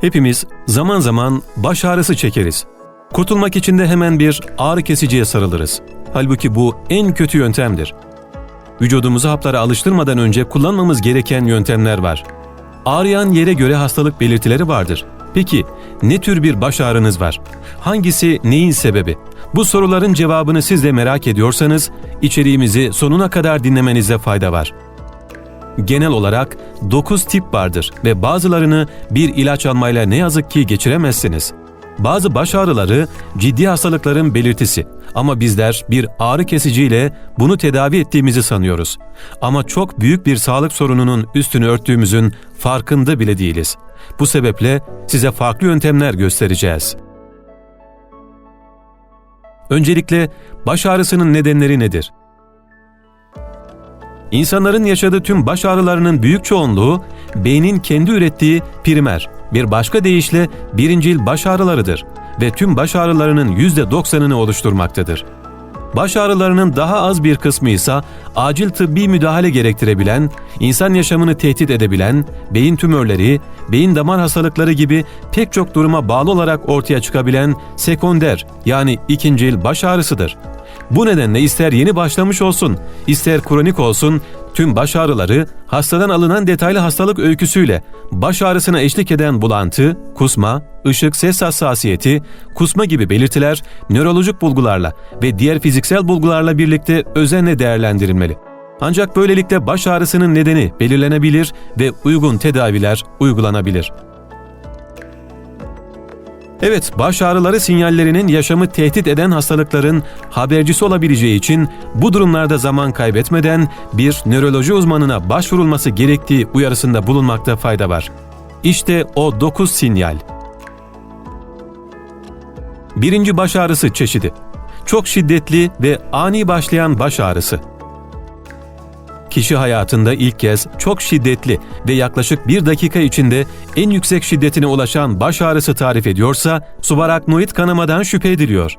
Hepimiz zaman zaman baş ağrısı çekeriz. Kurtulmak için de hemen bir ağrı kesiciye sarılırız. Halbuki bu en kötü yöntemdir. Vücudumuzu haplara alıştırmadan önce kullanmamız gereken yöntemler var. Ağrıyan yere göre hastalık belirtileri vardır. Peki ne tür bir baş ağrınız var? Hangisi neyin sebebi? Bu soruların cevabını siz de merak ediyorsanız içeriğimizi sonuna kadar dinlemenize fayda var. Genel olarak 9 tip vardır ve bazılarını bir ilaç almayla ne yazık ki geçiremezsiniz. Bazı baş ağrıları ciddi hastalıkların belirtisi ama bizler bir ağrı kesiciyle bunu tedavi ettiğimizi sanıyoruz. Ama çok büyük bir sağlık sorununun üstünü örttüğümüzün farkında bile değiliz. Bu sebeple size farklı yöntemler göstereceğiz. Öncelikle baş ağrısının nedenleri nedir? İnsanların yaşadığı tüm baş ağrılarının büyük çoğunluğu beynin kendi ürettiği primer, bir başka deyişle birincil baş ağrılarıdır ve tüm baş ağrılarının %90'ını oluşturmaktadır. Baş ağrılarının daha az bir kısmı ise acil tıbbi müdahale gerektirebilen, insan yaşamını tehdit edebilen, beyin tümörleri, beyin damar hastalıkları gibi pek çok duruma bağlı olarak ortaya çıkabilen sekonder yani ikincil baş ağrısıdır. Bu nedenle ister yeni başlamış olsun, ister kronik olsun, tüm baş ağrıları hastadan alınan detaylı hastalık öyküsüyle baş ağrısına eşlik eden bulantı, kusma, ışık, ses hassasiyeti, kusma gibi belirtiler nörolojik bulgularla ve diğer fiziksel bulgularla birlikte özenle değerlendirilmeli. Ancak böylelikle baş ağrısının nedeni belirlenebilir ve uygun tedaviler uygulanabilir. Evet, baş ağrıları sinyallerinin yaşamı tehdit eden hastalıkların habercisi olabileceği için bu durumlarda zaman kaybetmeden bir nöroloji uzmanına başvurulması gerektiği uyarısında bulunmakta fayda var. İşte o 9 sinyal. Birinci baş ağrısı çeşidi. Çok şiddetli ve ani başlayan baş ağrısı. Kişi hayatında ilk kez çok şiddetli ve yaklaşık bir dakika içinde en yüksek şiddetine ulaşan baş ağrısı tarif ediyorsa subaraknoid kanamadan şüphe ediliyor.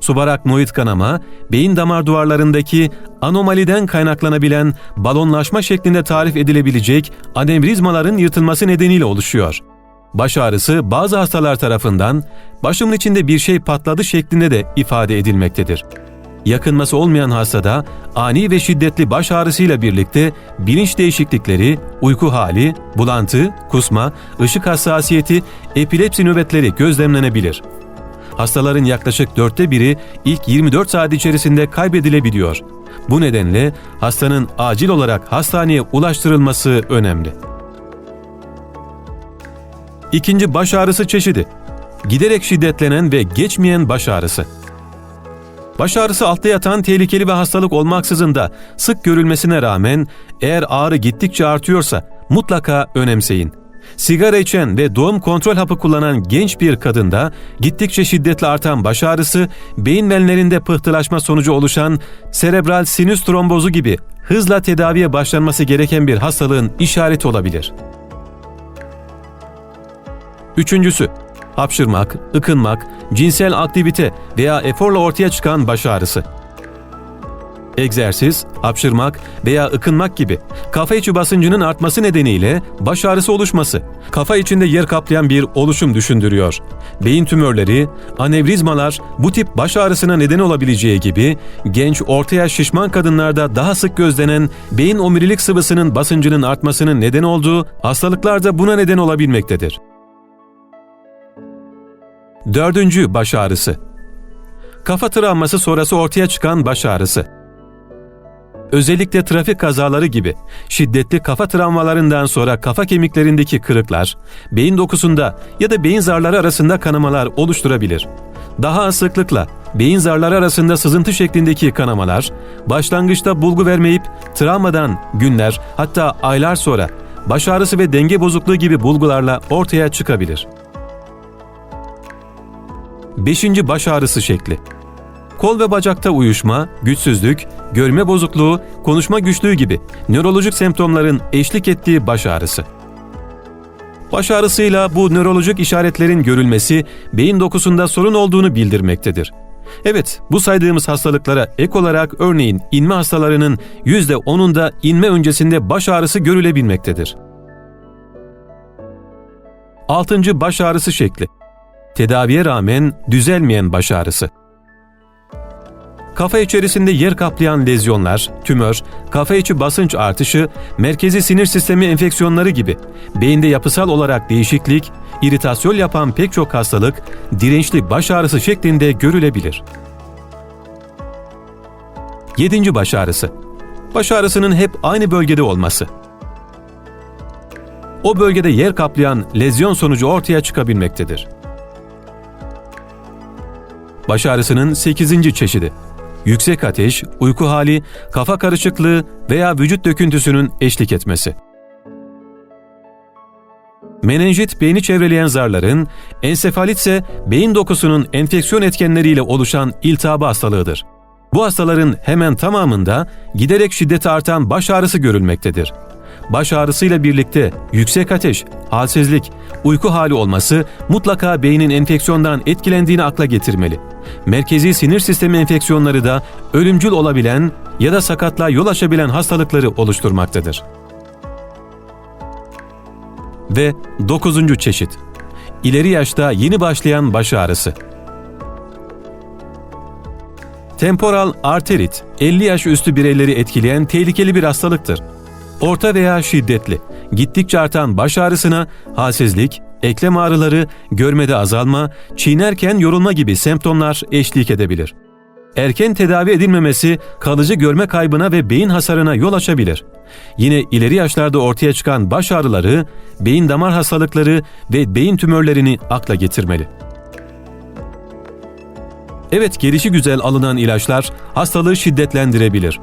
Subaraknoid kanama, beyin damar duvarlarındaki anomaliden kaynaklanabilen balonlaşma şeklinde tarif edilebilecek anevrizmaların yırtılması nedeniyle oluşuyor. Baş ağrısı bazı hastalar tarafından başımın içinde bir şey patladı şeklinde de ifade edilmektedir. Yakınması olmayan hastada ani ve şiddetli baş ağrısıyla birlikte bilinç değişiklikleri, uyku hali, bulantı, kusma, ışık hassasiyeti, epilepsi nöbetleri gözlemlenebilir. Hastaların yaklaşık dörtte biri ilk 24 saat içerisinde kaybedilebiliyor. Bu nedenle hastanın acil olarak hastaneye ulaştırılması önemli. İkinci baş ağrısı çeşidi. Giderek şiddetlenen ve geçmeyen baş ağrısı. Baş ağrısı altta yatan tehlikeli ve hastalık olmaksızın da sık görülmesine rağmen eğer ağrı gittikçe artıyorsa mutlaka önemseyin. Sigara içen ve doğum kontrol hapı kullanan genç bir kadında gittikçe şiddetli artan baş ağrısı, beyin venlerinde pıhtılaşma sonucu oluşan serebral sinüs trombozu gibi hızla tedaviye başlanması gereken bir hastalığın işareti olabilir. Üçüncüsü, hapşırmak, ıkınmak, cinsel aktivite veya eforla ortaya çıkan baş ağrısı. Egzersiz, hapşırmak veya ıkınmak gibi kafa içi basıncının artması nedeniyle baş ağrısı oluşması, kafa içinde yer kaplayan bir oluşum düşündürüyor. Beyin tümörleri, anevrizmalar bu tip baş ağrısına neden olabileceği gibi genç orta yaş şişman kadınlarda daha sık gözlenen beyin omurilik sıvısının basıncının artmasının neden olduğu hastalıklar da buna neden olabilmektedir. Dördüncü baş ağrısı. Kafa travması sonrası ortaya çıkan baş ağrısı. Özellikle trafik kazaları gibi şiddetli kafa travmalarından sonra kafa kemiklerindeki kırıklar, beyin dokusunda ya da beyin zarları arasında kanamalar oluşturabilir. Daha sıklıkla beyin zarları arasında sızıntı şeklindeki kanamalar, başlangıçta bulgu vermeyip travmadan günler hatta aylar sonra baş ağrısı ve denge bozukluğu gibi bulgularla ortaya çıkabilir. Beşinci baş ağrısı şekli. Kol ve bacakta uyuşma, güçsüzlük, görme bozukluğu, konuşma güçlüğü gibi nörolojik semptomların eşlik ettiği baş ağrısı. Baş ağrısıyla bu nörolojik işaretlerin görülmesi beyin dokusunda sorun olduğunu bildirmektedir. Evet, bu saydığımız hastalıklara ek olarak örneğin inme hastalarının %10'unda inme öncesinde baş ağrısı görülebilmektedir. Altıncı baş ağrısı şekli. Tedaviye rağmen düzelmeyen baş ağrısı. Kafa içerisinde yer kaplayan lezyonlar, tümör, kafa içi basınç artışı, merkezi sinir sistemi enfeksiyonları gibi beyinde yapısal olarak değişiklik, iritasyon yapan pek çok hastalık dirençli baş ağrısı şeklinde görülebilir. 7. Baş ağrısı. Baş ağrısının hep aynı bölgede olması. O bölgede yer kaplayan lezyon sonucu ortaya çıkabilmektedir. Baş ağrısının 8. çeşidi. Yüksek ateş, uyku hali, kafa karışıklığı veya vücut döküntüsünün eşlik etmesi. Menenjit beyni çevreleyen zarların, ensefalit ise beyin dokusunun enfeksiyon etkenleriyle oluşan iltihabı hastalığıdır. Bu hastaların hemen tamamında giderek şiddeti artan baş ağrısı görülmektedir. Baş ağrısıyla birlikte yüksek ateş, halsizlik, uyku hali olması mutlaka beynin enfeksiyondan etkilendiğini akla getirmeli. Merkezi sinir sistemi enfeksiyonları da ölümcül olabilen ya da sakatlığa yol açabilen hastalıkları oluşturmaktadır. Ve 9. çeşit. İleri yaşta yeni başlayan baş ağrısı. Temporal arterit, 50 yaş üstü bireyleri etkileyen tehlikeli bir hastalıktır. Orta veya şiddetli, gittikçe artan baş ağrısına halsizlik, eklem ağrıları, görmede azalma, çiğnerken yorulma gibi semptomlar eşlik edebilir. Erken tedavi edilmemesi kalıcı görme kaybına ve beyin hasarına yol açabilir. Yine ileri yaşlarda ortaya çıkan baş ağrıları, beyin damar hastalıkları ve beyin tümörlerini akla getirmeli. Evet gelişi güzel alınan ilaçlar hastalığı şiddetlendirebilir.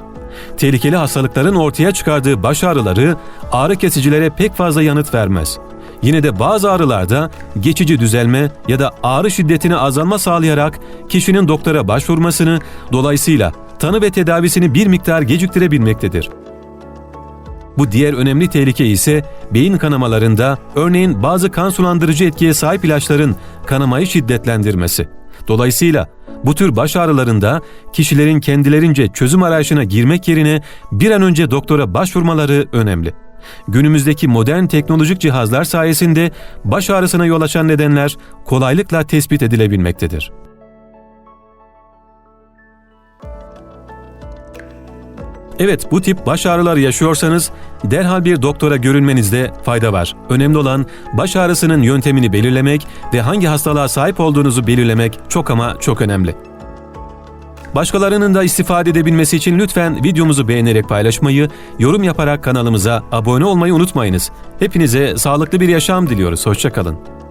Tehlikeli hastalıkların ortaya çıkardığı baş ağrıları ağrı kesicilere pek fazla yanıt vermez. Yine de bazı ağrılarda geçici düzelme ya da ağrı şiddetine azalma sağlayarak kişinin doktora başvurmasını, dolayısıyla tanı ve tedavisini bir miktar geciktirebilmektedir. Bu diğer önemli tehlike ise beyin kanamalarında örneğin bazı kan sulandırıcı etkiye sahip ilaçların kanamayı şiddetlendirmesi. Dolayısıyla bu tür baş ağrılarında kişilerin kendilerince çözüm arayışına girmek yerine bir an önce doktora başvurmaları önemli. Günümüzdeki modern teknolojik cihazlar sayesinde baş ağrısına yol açan nedenler kolaylıkla tespit edilebilmektedir. Evet bu tip baş ağrıları yaşıyorsanız derhal bir doktora görünmenizde fayda var. Önemli olan baş ağrısının yöntemini belirlemek ve hangi hastalığa sahip olduğunuzu belirlemek çok ama çok önemli. Başkalarının da istifade edebilmesi için lütfen videomuzu beğenerek paylaşmayı, yorum yaparak kanalımıza abone olmayı unutmayınız. Hepinize sağlıklı bir yaşam diliyoruz. Hoşçakalın.